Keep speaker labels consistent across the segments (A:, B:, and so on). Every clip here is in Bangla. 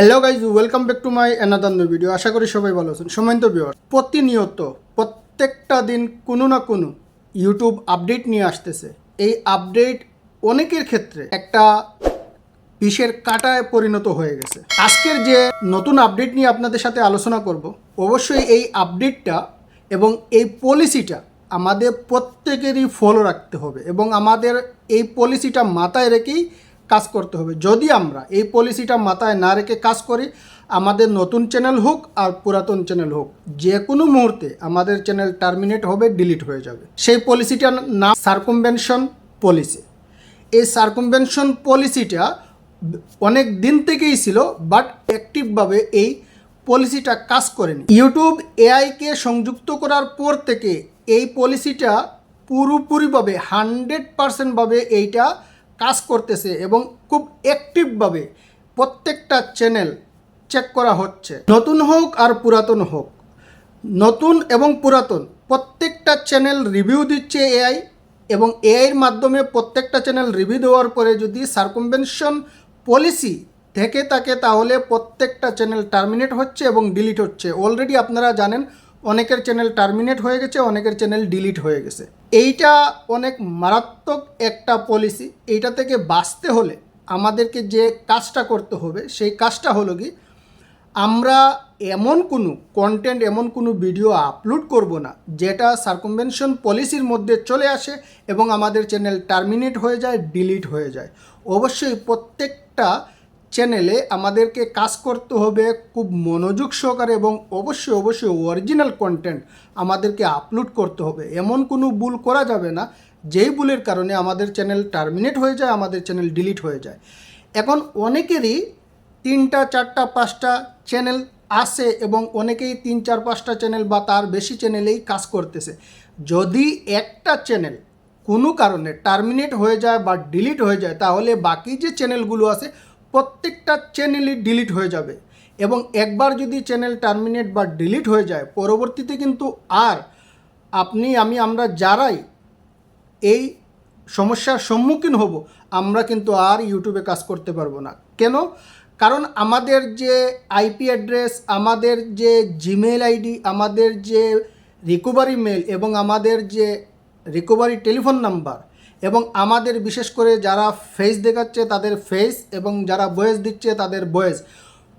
A: Hello guys welcome back to my another video আশা করি সবাই ভালো আছেন। সময়ন্ত বিওয়ার প্রতিনিয়ত প্রত্যেকটা দিন কোনো না কোনো ইউটিউব আপডেট নিয়ে আসতেছে। এই আপডেট অনেকের ক্ষেত্রে একটা বিষের কাটায় পরিণত হয়ে গেছে। আজকের যে নতুন আপডেট নিয়ে আপনাদের সাথে আলোচনা করব, অবশ্যই এই আপডেটটা এবং এই পলিসিটা আমাদের প্রত্যেকেরই ফলো রাখতে হবে এবং আমাদের এই পলিসিটা মাথায় রেখেই কাজ করতে হবে। যদি আমরা এই পলিসিটা মাথায় না রেখে কাজ করি, আমাদের নতুন চ্যানেল হোক আর পুরাতন চ্যানেল হোক, যে কোনো মুহূর্তে আমাদের চ্যানেল টার্মিনেট হবে, ডিলিট হয়ে যাবে। সেই পলিসিটার নাম সার্কুমভেনশন পলিসি এই সার্কুমভেনশন পলিসিটা অনেক দিন থেকেই ছিল বাট অ্যাক্টিভভাবে এই পলিসিটা কাজ করেনি। ইউটিউব এআইকে সংযুক্ত করার পর থেকে এই পলিসিটা পুরোপুরিভাবে হান্ড্রেড পারসেন্টভাবে এইটা কাজ করতেছে এবং খুব অ্যাক্টিভভাবে প্রত্যেকটা চ্যানেল চেক করা হচ্ছে। নতুন হোক আর পুরাতন হোক, নতুন এবং পুরাতন প্রত্যেকটা চ্যানেল রিভিউ দিচ্ছে এআই এবং এআইয়ের মাধ্যমে প্রত্যেকটা চ্যানেল রিভিউ দেওয়ার পরে যদি সার্কমভেনশন পলিসি থেকে থাকে তাহলে প্রত্যেকটা চ্যানেল টার্মিনেট হচ্ছে এবং ডিলিট হচ্ছে। অলরেডি আপনারা জানেন অনেকের চ্যানেল টার্মিনেট হয়ে গেছে, অনেকের চ্যানেল ডিলিট হয়ে গেছে। এইটা অনেক মারাত্মক একটা পলিসি এইটা থেকে বাঁচতে হলে আমাদেরকে যে কাজটা করতে হবে, সেই কাজটা হলো কি, আমরা এমন কোনো কন্টেন্ট এমন কোনো ভিডিও আপলোড করব না, যেটা সার্কুমভেনশন পলিসির মধ্যে চলে আসে এবং আমাদের চ্যানেল টার্মিনেট হয়ে যায় ডিলিট হয়ে যায়। অবশ্যই প্রত্যেকটা চ্যানেলে আমাদেরকে কাজ করতে হবে খুব মনোযোগ সহকারে এবং অবশ্যই অবশ্যই অরিজিনাল কন্টেন্ট আমাদেরকে আপলোড করতে হবে। এমন কোনো ভুল করা যাবে না, যেই ভুলের কারণে আমাদের চ্যানেল টার্মিনেট হয়ে যায়, আমাদের চ্যানেল ডিলিট হয়ে যায়। এখন অনেকেরই তিনটা, চারটা, পাঁচটা চ্যানেল আছে এবং অনেকেই তিন, চার, পাঁচটা চ্যানেল বা তার বেশি চ্যানেলেই কাজ করতেছে। যদি একটা চ্যানেল কোনো কারণে টার্মিনেট হয়ে যায় বা ডিলিট হয়ে যায়, তাহলে বাকি যে চ্যানেলগুলো আছে প্রত্যেকটা চ্যানেলই ডিলিট হয়ে যাবে। এবং একবার যদি চ্যানেল টার্মিনেট বা ডিলিট হয়ে যায়, পরবর্তীতে কিন্তু আর আপনি, আমি, আমরা যারাই এই সমস্যার সম্মুখীন হব, আমরা কিন্তু আর ইউটিউবে কাজ করতে পারব না। কেন? কারণ আমাদের যে আইপি অ্যাড্রেস আমাদের যে জিমেল আইডি আমাদের যে রিকভারি মেল এবং আমাদের যে রিকভারি টেলিফোন নাম্বার এবং আমাদের বিশেষ করে যারা ফেস দেখাচ্ছে তাদের ফেস এবং যারা বয়েস দিচ্ছে তাদের বয়েস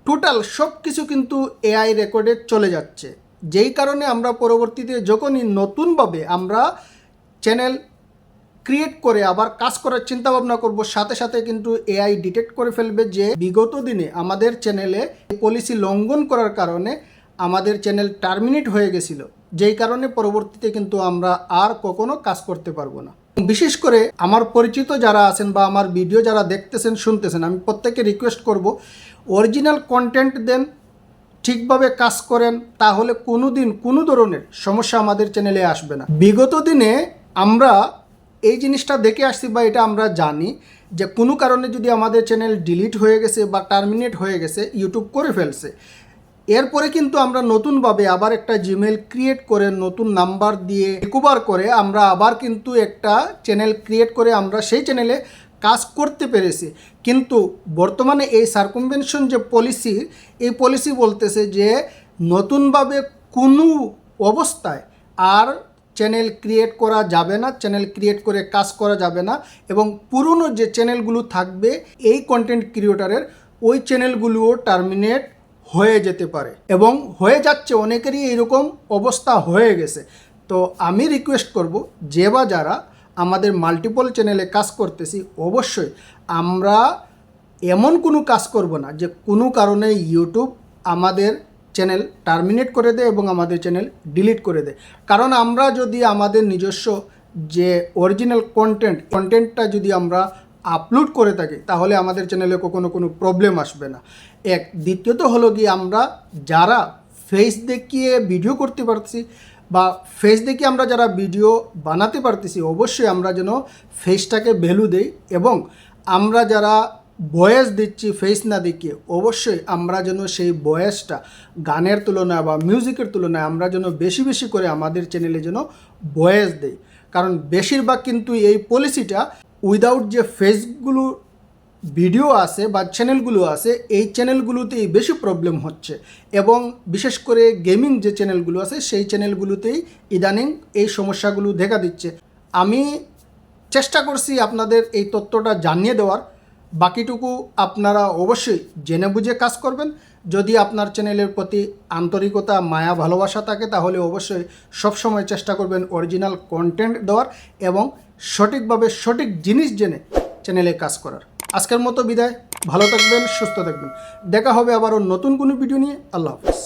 A: টোটাল সব কিছু কিন্তু এআই রেকর্ডে চলে যাচ্ছে। যেই কারণে আমরা পরবর্তীতে যখনই নতুনভাবে আমরা চ্যানেল ক্রিয়েট করে আবার কাজ করার চিন্তা ভাবনা করব, সাথে সাথে কিন্তু এআই ডিটেক্ট করে ফেলবে যে বিগত দিনে আমাদের চ্যানেলে পলিসি লঙ্ঘন করার কারণে আমাদের চ্যানেল টার্মিনেট হয়ে গেছিল। যেই কারণে পরবর্তীতে কিন্তু আমরা আর কখনো কাজ করতে পারব না। বিশেষ করে আমার পরিচিত যারা আছেন বা আমার ভিডিও যারা দেখতেছেন, শুনতেছেন, আমি প্রত্যেকে রিকোয়েস্ট করব অরিজিনাল কন্টেন্ট দেন, ঠিকভাবে কাজ করেন, তাহলে কোনো দিন কোনো ধরনের সমস্যা আমাদের চ্যানেলে আসবে না। বিগত দিনে আমরা এই জিনিসটা দেখে আসছি বা এটা আমরা জানি যে কোনো কারণে যদি আমাদের চ্যানেল ডিলিট হয়ে গেছে বা টার্মিনেট হয়ে গেছে ইউটিউব করে ফেলছে এরপরে কিন্তু আমরা নতুনভাবে আবার একটা জিমেল ক্রিয়েট করে নতুন নাম্বার দিয়ে রিকভার করে আমরা আবার কিন্তু একটা চ্যানেল ক্রিয়েট করে আমরা সেই চ্যানেলে কাজ করতে পেরেছি। কিন্তু বর্তমানে এই সার্কুমভেনশন যে পলিসি এই পলিসি বলতেছে যে নতুনভাবে কোনো অবস্থায় আর চ্যানেল ক্রিয়েট করা যাবে না চ্যানেল ক্রিয়েট করে কাজ করা যাবে না এবং পুরনো যে চ্যানেলগুলো থাকবে, এই কন্টেন্ট ক্রিয়েটারের ওই চ্যানেলগুলোও টার্মিনেট হয়ে যেতে পারে। এবং হয়ে যাচ্ছে অনেকেরই এরকম অবস্থা হয়ে গেছে। তো আমি রিকোয়েস্ট করব, যে বা যারা আমাদের মাল্টিপল চ্যানেলে কাজ করতেছি, অবশ্যই আমরা এমন কোনো কাজ করব না, যে কোনো কারণে ইউটিউব আমাদের চ্যানেল টার্মিনেট করে দেয় এবং আমাদের চ্যানেল ডিলিট করে দেয়। কারণ আমরা যদি আমাদের নিজস্ব যে অরিজিনাল কন্টেন্ট কন্টেন্টটা যদি আমরা আপলোড করে থাকি, তাহলে আমাদের চ্যানেলে কখনো কোনো প্রবলেম আসবে না। এক, দ্বিতীয়ত হলো কি আমরা যারা ফেস দেখিয়ে ভিডিও করতে পারছি বা ফেস দেখিয়ে আমরা যারা ভিডিও বানাতে পারতেছি, অবশ্যই আমরা যেন ফেসটাকে ভ্যালু দেই এবং আমরা যারা বয়েস দিচ্ছি ফেস না দেখিয়ে, অবশ্যই আমরা যেন সেই বয়েসটা গানের তুলনায় বা মিউজিকের তুলনায় আমরা যেন বেশি বেশি করে আমাদের চ্যানেলে যেন বয়েস দেই। কারণ বেশিরভাগ কিন্তু এই পলিসিটা উইদাউট যে ফেসগুলো ভিডিও আছে বা চ্যানেলগুলো আছে, এই চ্যানেলগুলোতেই বেশি প্রবলেম হচ্ছে। এবং বিশেষ করে গেমিং যে চ্যানেলগুলো আছে, সেই চ্যানেলগুলোতেই ইদানিং এই সমস্যাগুলো দেখা দিচ্ছে। আমি চেষ্টা করছি আপনাদের এই তথ্যটা জানিয়ে দেওয়ার। বাকিটুকু আপনারা অবশ্যই জেনে বুঝে কাজ করবেন। যদি আপনার চ্যানেলের প্রতি আন্তরিকতা, মায়া, ভালোবাসা থাকে, তাহলে অবশ্যই সবসময় চেষ্টা করবেন অরিজিনাল কন্টেন্ট দেওয়ার এবং সঠিকভাবে সঠিক জিনিস জেনে চ্যানেলে কাজ করার। আজকের মতো বিদায়। ভালো থাকবেন, সুস্থ থাকবেন। দেখা হবে আবারও নতুন কোনো ভিডিও নিয়ে। আল্লাহ হাফিজ।